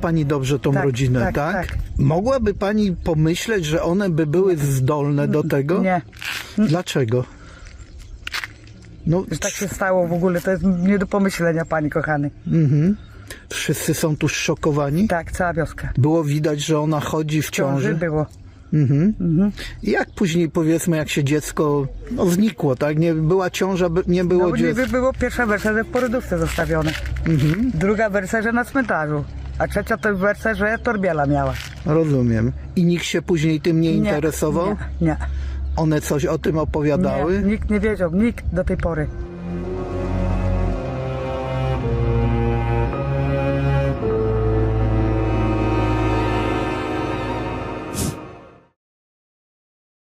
pani dobrze tą Tak, rodzinę, tak, tak, tak. Mogłaby pani pomyśleć, że one by były zdolne do tego? Nie, Dlaczego? No, że tak się stało w ogóle, to jest nie do pomyślenia, pani kochany. mhm. Wszyscy są tu zszokowani. Tak, cała wioska. Było widać, że ona chodzi w Ciąży ciąży. było. Mhm. I Jak później powiedzmy, jak się dziecko no, znikło, tak? Nie była ciąża, by- nie było No, dziecka. niby było pierwsza wersja, że w porodówce zostawione. Mhm. Druga wersja, że na cmentarzu. A trzecia to wersja, że torbiela miała. Rozumiem. I nikt się później tym nie interesował? Nie, nie. One coś o tym opowiadały? nie. Nikt nie wiedział, nikt do tej pory.